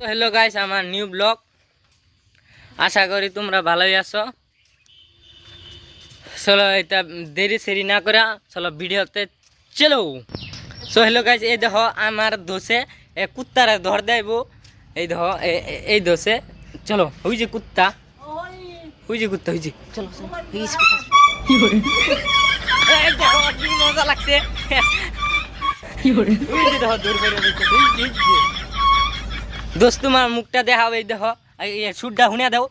তো hello guys আমার new blog আশা করি তোমরা ভালোই আছো। চলো এটা দেরি সেরি না করে চলো ভিডিওতে চলো। সো হ্যালো গাইস এই দেখো আমার দোষে এ কুত্তারে ধর দেব। এই দেখো এই দোষে। চলো ওই যে কুত্তা। ওই যে কুত্তা ওই যে। চলো কি মজা লাগছে। ওই যে দেখো দূর করে। দোস্ত, তোমার মুখটা দেখাও এই দেখো। সুরটা শুনে দাও।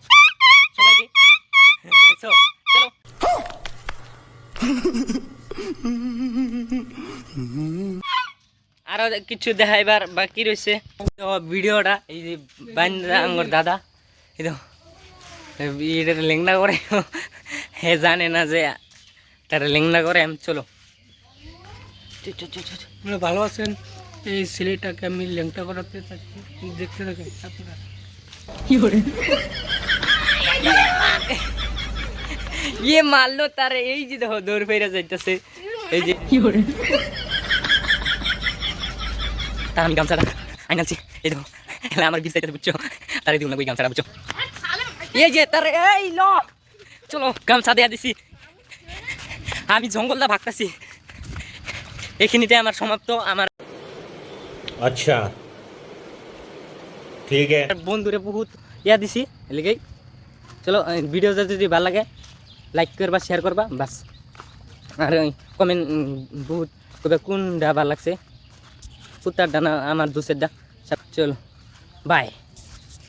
আরও কিছু দেখাইবার বাকি রয়েছে তো ভিডিওটা, এই যে বান্দা আঙ্গর দাদা। এই এটা লেংনা করে। হে জানে না যে তারা লেংনা করে আমি চলো। ভালো আছেন এই ছেলেটাকে আমি ল্যাংটা করাতে চাচ্ছি। দেখতে থাকেন আপনারা। ইয়ে মারলো তারে এই যে দেখো দৌড় ফেরা যাইতেছে। এই যে। তার আমি গামছাটা আইনাছি এই দেখো এলা আমার বিস্তারিত বুঝছ? তারে দিব না ওই গামছাটা বুঝছ? এই যে তারে এই ল। চলো গামছা দেয়া দিছি। আমি জঙ্গলটা ভাগতাছি। এখানিতে আমার সমাপ্ত আমার अच्छा ठीक है বন্ধুরে বহুত ইয়া দিছি এলিগেই চলো ভিডিওটা যদি ভালো লাগে লাইক করবা শেয়ার করবা বাস আর কমেন্ট বহুত কবে কোনটা ভালো লাগছে কুত্তার ডানা আমার দুসের ডা চলো বাই